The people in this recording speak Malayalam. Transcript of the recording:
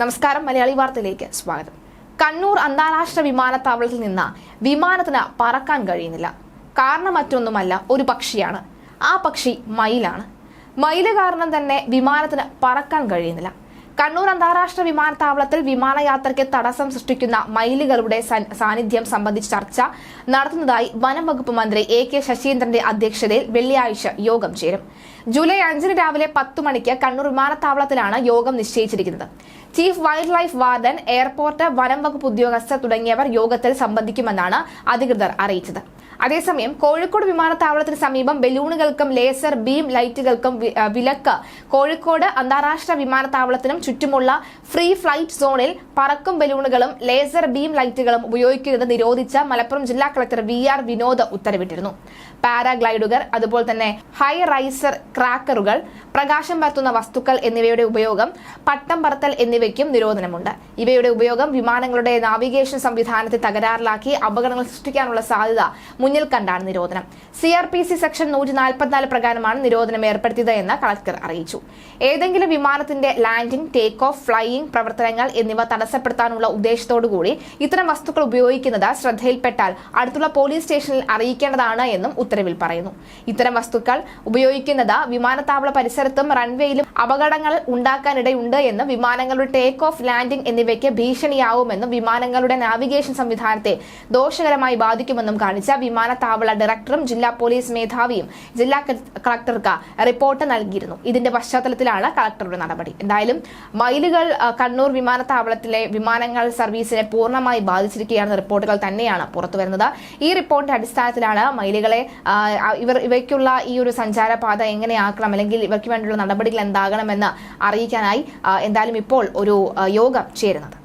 നമസ്കാരം മലയാളി വാർത്തയിലേക്ക് സ്വാഗതം. കണ്ണൂർ അന്താരാഷ്ട്ര വിമാനത്താവളത്തിൽ നിന്ന് വിമാനത്തിന് പറക്കാൻ കഴിയുന്നില്ല. കാരണം മറ്റൊന്നുമല്ല ഒരു പക്ഷിയാണ്. ആ പക്ഷി മയിലാണ്. മയിൽ കാരണം തന്നെ വിമാനത്തിന് പറക്കാൻ കഴിയുന്നില്ല. കണ്ണൂർ അന്താരാഷ്ട്ര വിമാനത്താവളത്തിൽ വിമാനയാത്രയ്ക്ക് തടസ്സം സൃഷ്ടിക്കുന്ന മൈലുകളുടെ സാന്നിധ്യം സംബന്ധിച്ച് ചർച്ച നടത്തുന്നതായി വനം വകുപ്പ് മന്ത്രി എ കെ ശശീന്ദ്രന്റെ അധ്യക്ഷതയിൽ വെള്ളിയാഴ്ച യോഗം ചേരും. ജൂലൈ അഞ്ചിന് രാവിലെ പത്ത് മണിക്ക് കണ്ണൂർ വിമാനത്താവളത്തിലാണ് യോഗം നിശ്ചയിച്ചിരിക്കുന്നത്. Chief wildlife warden airport വനം വകുപ്പ് ഉദ്യോഗസ്ഥർ തുടങ്ങിയവർ യോഗത്തിൽ സംബന്ധിക്കുമെന്നാണ് അധികൃതർ അറിയിച്ചത്. അതേസമയം കോഴിക്കോട് വിമാനത്താവളത്തിന് സമീപം ബലൂണുകൾക്കും ലേസർ ബീം ലൈറ്റുകൾക്കും വിലക്ക്. കോഴിക്കോട് അന്താരാഷ്ട്ര വിമാനത്താവളത്തിനും ചുറ്റുമുള്ള ഫ്രീ ഫ്ലൈറ്റ് സോണിൽ പറക്കും ബലൂണുകളും ലേസർ ബീം ലൈറ്റുകളും ഉപയോഗിക്കുന്നത് നിരോധിച്ച മലപ്പുറം ജില്ലാ കളക്ടർ വി ആർ വിനോദ് ഉത്തരവിട്ടിരുന്നു. പാരാഗ്ലൈഡുകൾ അതുപോലെ തന്നെ ഹൈ റൈസർ ക്രാക്കറുകൾ പ്രകാശം പരത്തുന്ന വസ്തുക്കൾ എന്നിവയുടെ ഉപയോഗം പട്ടം പറത്തൽ എന്നിവയ്ക്കും നിരോധനമുണ്ട്. ഇവയുടെ ഉപയോഗം വിമാനങ്ങളുടെ നാവിഗേഷൻ സംവിധാനത്തെ തകരാറിലാക്കി അപകടങ്ങൾ സൃഷ്ടിക്കാനുള്ള സാധ്യത മുന്നിൽ കണ്ടാണ് നിരോധനം. C R P C section നൂറ്റി നാൽപ്പത്തിനാല് പ്രകാരമാണ് നിരോധനം ഏർപ്പെടുത്തിയത് എന്ന് കളക്ടർ അറിയിച്ചു. ഏതെങ്കിലും വിമാനത്തിന്റെ ലാൻഡിംഗ് ടേക്ക് ഓഫ് ഫ്ലൈയിംഗ് പ്രവർത്തനങ്ങൾ എന്നിവ തടസ്സപ്പെടുത്താനുള്ള ഉദ്ദേശത്തോടുകൂടി ഇത്തരം വസ്തുക്കൾ ഉപയോഗിക്കുന്നത് ശ്രദ്ധയിൽപ്പെട്ടാൽ അടുത്തുള്ള പോലീസ് സ്റ്റേഷനിൽ അറിയിക്കേണ്ടതാണ് എന്നും ഉത്തരവിൽ പറയുന്നു. ഇത്തരം വസ്തുക്കൾ ഉപയോഗിക്കുന്നത് വിമാനത്താവള പരിസരത്തും റൺവേയിലും അപകടങ്ങൾ ഉണ്ടാക്കാനിടയുണ്ട് എന്ന് വിമാനങ്ങളുടെ ടേക്ക് ഓഫ് ലാൻഡിംഗ് എന്നിവയ്ക്ക് ഭീഷണിയാവുമെന്നും വിമാനങ്ങളുടെ നാവിഗേഷൻ സംവിധാനത്തെ ദോഷകരമായി ബാധിക്കുമെന്നും കാണിച്ച വിമാനത്താവള ഡയറക്ടറും ജില്ലാ പോലീസ് മേധാവിയും ജില്ലാ കളക്ടർക്ക് റിപ്പോർട്ട് നൽകിയിരുന്നു. ഇതിന്റെ പശ്ചാത്തലത്തിലാണ് കളക്ടറുടെ നടപടി. എന്തായാലും മൈലുകൾ കണ്ണൂർ വിമാനത്താവളത്തിലെ വിമാനങ്ങൾ സർവീസിനെ പൂർണമായി ബാധിച്ചിരിക്കുകയാണെന്ന റിപ്പോർട്ടുകൾ തന്നെയാണ് പുറത്തുവരുന്നത് ഈ റിപ്പോർട്ടിന്റെ അടിസ്ഥാനത്തിലാണ് ആ, ഇവർ ഇവയ്ക്കുള്ള ഈ ഒരു സഞ്ചാരപാത എങ്ങനെയാക്കണം അല്ലെങ്കിൽ ഇവർക്ക് വേണ്ടിയുള്ള നടപടികൾ എന്താകണമെന്ന് അറിയിക്കാനായി എന്തായാലും ഇപ്പോൾ ഒരു യോഗം ചേരുന്നത്.